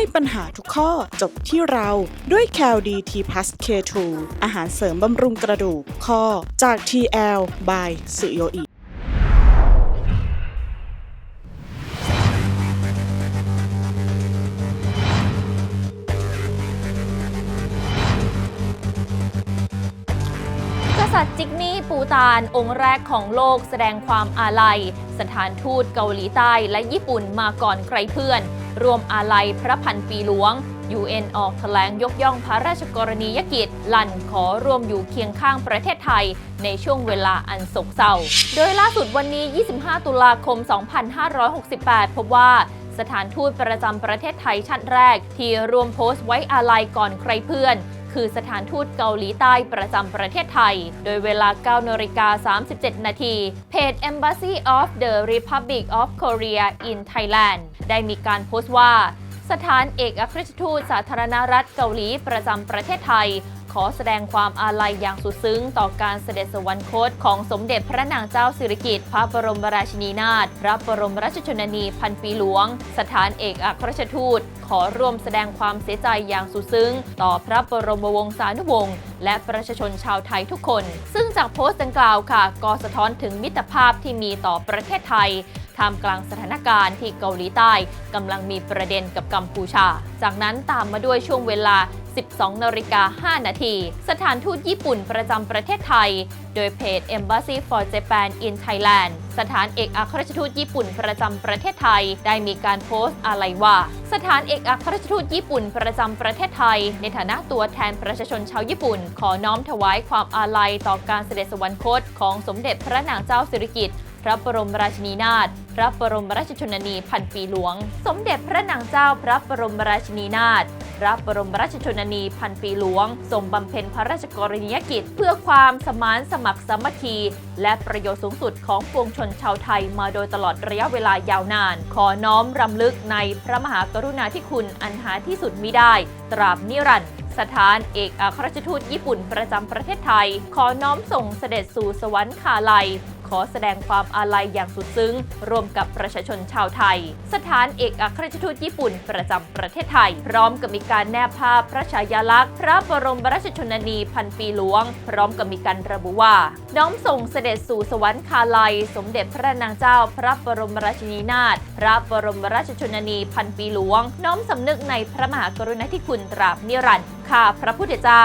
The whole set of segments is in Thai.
ให้ปัญหาทุกข้อจบที่เราด้วย c a l d t plus K2 อาหารเสริมบำรุงกระดูกข้อจาก TL by สุโยอิกษัตริย์จิกมี่ปูตานองค์แรกของโลกแสดงความอาลัย สถานทูตเกาหลีใต้และญี่ปุ่นมาก่อนใครเพื่อน รวมอาลัยพระพันปีหลวง UN ออกแถลงยกย่องพระราชกรณียกิจ ลั่นขอร่วมอยู่เคียงข้างประเทศไทย ในช่วงเวลาอันโศกเศร้า โดยล่าสุดวันนี้ 25 ตุลาคม 2568 พบว่าสถานทูตประจำประเทศไทยชาติแรก ที่รวมโพสต์ไว้อาลัยก่อนใครเพื่อน คือสถานทูตเกาหลีใต้ประจำประเทศไทย โดยเวลา 9นาฬิกา37 นาทีเพจ Embassy of the Republic of Korea in Thailand ได้มีการโพสต์ว่า สถานเอกอัครราชทูตสาธารณรัฐเกาหลีประจำประเทศไทย ขอแสดงความอาลัยอย่างสุดซึ้งต่อการเสด็จสวรรคตของสมเด็จพระนางเจ้าสิริกิติ์พระบรมราชินีนาถพระบรมราชชนนีพันปีหลวง สถานเอกอัครราชทูตขอร่วมแสดงความเสียใจอย่างสุดซึ้ง ต่อพระบรมวงศานุวงศ์และประชาชนชาวไทยทุกคน ซึ่งจากโพสต์ดังกล่าวค่ะ ก็สะท้อนถึงมิตรภาพที่มีต่อประเทศไทย ท่ามกลางสถานการณ์ที่เกาหลีใต้กำลังมีประเด็นกับกัมพูชา จากนั้นตามมาด้วยช่วงเวลา 12นาฬิกา5นาที สถานทูตญี่ปุ่นประจำประเทศไทย โดยเพจ Embassy for Japan in Thailand สถานเอกอัครราชทูตญี่ปุ่นประจำประเทศไทย ได้มีการโพสต์อะไรว่า สถานเอกอัครราชทูตญี่ปุ่นประจำประเทศไทย ในฐานะตัวแทนประชาชนชาวญี่ปุ่น ขอน้อมถวายความอาลัยต่อการเสด็จสวรรคตของสมเด็จพระนางเจ้าสิริกิติ์ พระบรมราชินีนาถ พระบรมราชชนนีพันปีหลวง สมเด็จพระนางเจ้าพระบรมราชินีนาถ พระบรมราชชนนีพันปีหลวงทรงบำเพ็ญพระราชกรณียกิจ เพื่อความสมานสมัครสามัคคี และประโยชน์สูงสุดของปวงชนชาวไทยมาโดยตลอดระยะเวลายาวนาน ขอน้อมรำลึกในพระมหากรุณาธิคุณอันหาที่สุดมิได้ ตราบนิรันดร์สถานเอกอัครราชทูตญี่ปุ่นประจำประเทศไทย ขอน้อมส่งเสด็จสู่สวรรคาลัย ขอแสดงความอาลัยอย่างสุดซึ้ง ร่วมกับประชาชนชาวไทย สถานเอกอัครราชทูตญี่ปุ่นประจำประเทศไทย พร้อมกับมีการแนบภาพพระฉายาลักษณ์ พระบรมราชชนนีพันปีหลวง พร้อมกับมีการระบุว่า น้อมส่งเสด็จสู่สวรรคาลัย สมเด็จพระนางเจ้า พระบรมราชินีนาถพระบรมราชชนนีพันปีหลวง น้อมสำนึกในพระมหากรุณาธิคุณตราบนิรันดร์ข้าพระพุทธเจ้า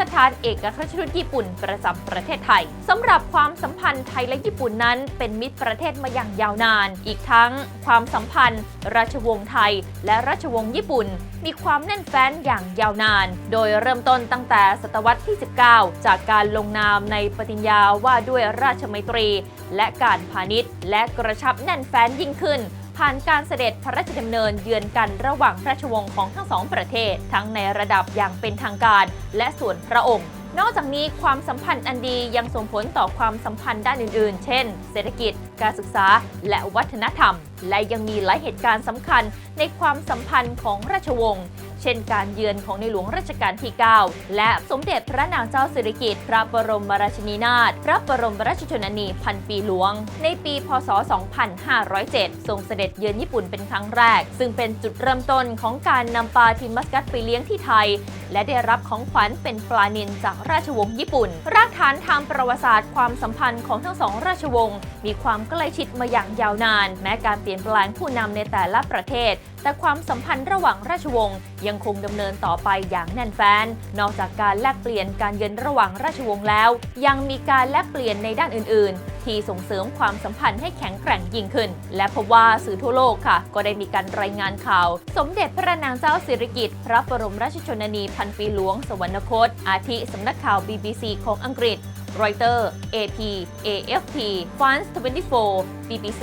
สถานเอกอัครราชทูตญี่ปุ่นประจำประเทศไทยสำหรับความสัมพันธ์ไทยและญี่ปุ่นนั้น เป็นมิตรประเทศมาอย่างยาวนาน อีกทั้งความสัมพันธ์ ราชวงศ์ไทย และราชวงศ์ญี่ปุ่น มีความแน่นแฟ้นอย่างยาวนาน โดยเริ่มต้นตั้งแต่ศตวรรษที่ 19 จากการลงนามในปฏิญญาว่าด้วยราชมัยตรี และการพาณิชย์ และกระชับแน่นแฟ้นยิ่งขึ้น ผ่านการเสด็จพระราชดำเนินเยือนกันระหว่างพระราชวงศ์ของทั้งสองประเทศ ทั้งในระดับอย่างเป็นทางการ และส่วนพระองค์ นอกจากนี้ความสัมพันธ์อันดียังส่งผลต่อความสัมพันธ์ด้านอื่นๆ เช่น เศรษฐกิจ การศึกษา และวัฒนธรรม และยังมีหลายเหตุการณ์สำคัญในความสัมพันธ์ของราชวงศ์ เช่นการเยือนของในหลวงรัชกาลที่ 9 และสมเด็จพระนางเจ้าสิริกิติ์พระบรมราชินีนาถพระบรมราชชนนีพันปีหลวง ในปีพศ 2507 ทรงเสด็จเยือนญี่ปุ่นเป็นครั้งแรก ซึ่งเป็นจุดเริ่มต้นของการนำปลาทิมมัสกัสไปเลี้ยงที่ไทยและได้รับของขวัญเป็นปลานิลจากราชวงศ์ญี่ปุ่น รากฐานทางประวัติศาสตร์ความสัมพันธ์ของทั้งสองราชวงศ์มีความใกล้ชิดมาอย่างยาวนาน แม้การเปลี่ยนแปลงผู้นำในแต่ละประเทศ แต่ความสัมพันธ์ระหว่างราชวงศ์ยังคงดำเนินต่อไปอย่างแน่นแฟ้น นอกจากการแลกเปลี่ยนการเยือนระหว่างราชวงศ์แล้ว ยังมีการแลกเปลี่ยนในด้านอื่นๆ ที่ส่งเสริมความสัมพันธ์ให้แข็งแกร่งยิ่งขึ้น และพบว่าสื่อทั่วโลกค่ะ ก็ได้มีการรายงานข่าว สมเด็จพระนางเจ้าสิริกิติ์พระบรมราชชนนีพันปีหลวงสวรรคต อาทิสำนักข่าว BBC ของอังกฤษ รอยเตอร์ AP AFP France 24 BBC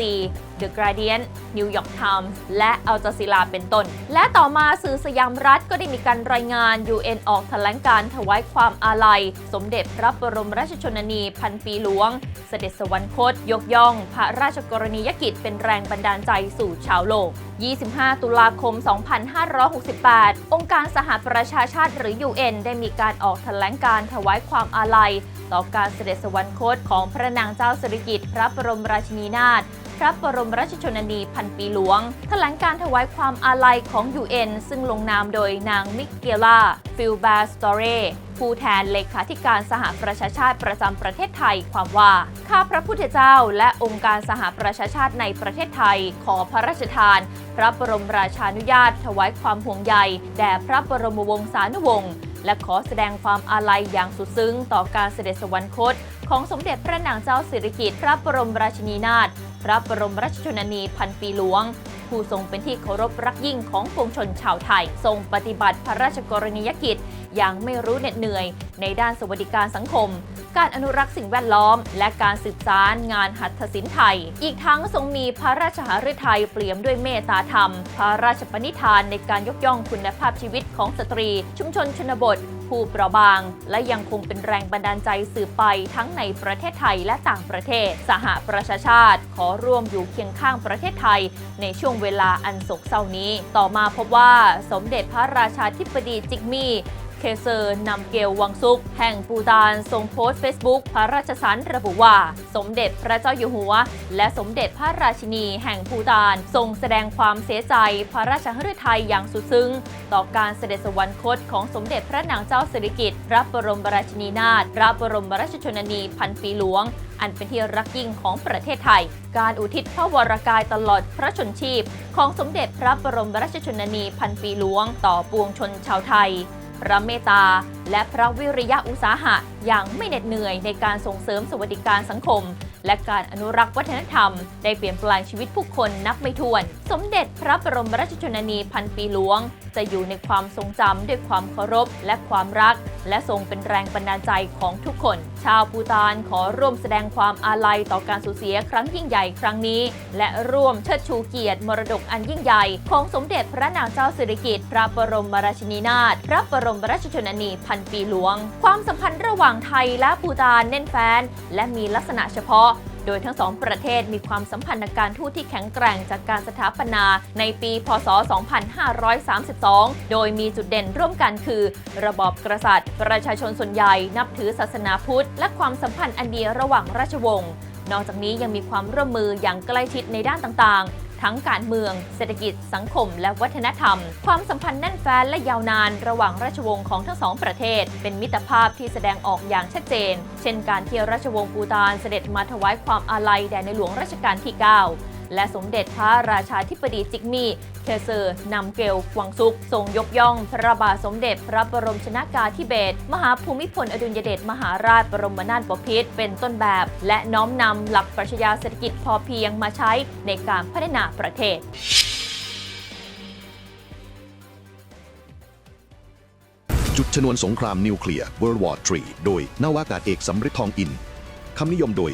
The Guardian New York Times และ Al Jazeera เป็นต้น และต่อมาสื่อสยามรัฐก็ได้มีการรายงาน UN ออกแถลงการถวายความอาลัย สมเด็จพระบรมราชชนนีพันปีหลวง เสด็จสวรรคต ยกย่อง พระราชกรณียกิจเป็นแรงบันดาลใจสู่ชาวโลก 25 ตุลาคม 2568 องค์การสหประชาชาติหรือ UN ได้มีการออกแถลงการถวายความอาลัย ต่อการเสด็จสวรรคตของพระนางเจ้าสิริกิติ์พระบรมราชินีนาถระบรมราชชนนีพันปีหลวง แถลงการถวายความอาลัยของ UN ซึ่งลงนามโดยนางมิเกล่า ฟิลบาสตอเรผู้แทนเลขาธิการสหประชาชาติประจำประเทศไทยความว่าข้าพระพุทธเจ้าและองค์การสหประชาชาติในประเทศไทย ขอพระราชทาน พระบรมราชานุญาต ถวายความห่วงใยแด่พระบรมวงศานุวงศ์ และขอแสดงความอาลัยอย่างสุดซึ้งต่อการเสด็จสวรรคต ของสมเด็จพระนางเจ้าสิริกิติ์พระบรมราชินีนาถพระบรมราชชนนีพันปีหลวง ผู้ทรงเป็นที่เคารพรักยิ่งของปวงชนชาวไทย ทรงปฏิบัติพระราชกรณียกิจอย่างไม่รู้เหน็ดเหนื่อย ในด้านสวัสดิการสังคม การอนุรักษ์สิ่งแวดล้อม และการสืบสารงานหัตถศิลป์ไทย อีกทั้งทรงมีพระราชหฤทัยเปลี่ยมด้วยเมตตาธรรม พระราชปณิธานในการยกย่องคุณภาพชีวิตของสตรี ชุมชนชนบท ผู้เปราะบาง และยังคงเป็นแรงบันดาลใจสืบไปทั้งในประเทศไทยและต่างประเทศ สหประชาชาติ ขอร่วมอยู่เคียงข้างประเทศไทย ในช่วงเวลาอันโศกเศร้านี้ ต่อมาพบว่าสมเด็จพระราชาธิบดีจิกมี่ เคเซอร์นำเกลวังซุก แห่งปูตานทรงโพสต์เฟซบุ๊กพระราชสารระบุว่า สมเด็จพระเจ้าอยู่หัว และสมเด็จพระราชินีแห่งปูตาน ทรงแสดงความเสียใจพระราชหฤทัยอย่างสุดซึ้ง ต่อการเสด็จสวรรคตของสมเด็จพระนางเจ้าสิริกิติ์พระบรมราชินีนาถพระบรมราชชนนีพันปีหลวงอันเป็นที่รักยิ่งของประเทศไทย การอุทิศพระวรากายตลอดพระชนชีพ ของสมเด็จพระบรมราชชนนีพันปีหลวง ต่อปวงชนชาวไทย พระเมตตา และพระวิริยะอุตสาหะ อย่างไม่เหน็ดเหนื่อยในการส่งเสริมสวัสดิการสังคม และการอนุรักษ์วัฒนธรรม ได้เปลี่ยนแปลงชีวิตผู้คนนับไม่ถ้วน สมเด็จพระบรมราชชนนีพันปีหลวง จะอยู่ในความทรงจำด้วยความเคารพและความรัก และทรงเป็นแรงบันดาลใจของทุกคน ชาวปูตานขอร่วมแสดงความอาลัยต่อการสูญเสียครั้งยิ่งใหญ่ครั้งนี้ และร่วมเชิดชูเกียรติมรดกอันยิ่งใหญ่ ของสมเด็จพระนางเจ้าสิริกิติ์พระบรมราชินีนาถพระบรมราชชนนีพันปีหลวง ความสัมพันธ์ระหว่างไทยและปูตานแน่นแฟ้นและมีลักษณะเฉพาะ โดยทั้งสองประเทศมีความสัมพันธ์ทางการทูตที่แข็งแกร่งจากการสถาปนาในปี พศ 2532 โดยมีจุดเด่นร่วมกันคือ ระบอบกษัตริย์ ประชาชนส่วนใหญ่นับถือศาสนาพุทธ และความสัมพันธ์อันดีระหว่างราชวงศ์นอกจากนี้ยังมีความร่วมมืออย่างใกล้ชิดในด้านต่างๆ ทั้งการเมือง เศรษฐกิจ สังคม และวัฒนธรรม ความสัมพันธ์แน่นแฟ้นและยาวนาน ระหว่างราชวงศ์ของทั้งสองประเทศ เป็นมิตรภาพที่แสดงออกอย่างชัดเจน เช่นการที่ราชวงศ์ปูตานเสด็จมาถวายความอาลัยแด่ในหลวงรัชกาลที่ 9 และสมเด็จพระราชาธิบดีจิกมีเคเซอร์นำเกลกวางซุก ทรงยกย่อง พระบาทสมเด็จพระบรมชนากาธิเบศรมหาภูมิพลอดุลยเดชมหาราชบรมนาถบพิตรเป็นต้นแบบ และน้อมนำหลักปรัชญาเศรษฐกิจพอเพียงมาใช้ในการพัฒนาประเทศจุดชนวนสงครามนิวเคลียร์ World War III โดยนาวากาศเอกสำริดทองอิน คำนิยมโดย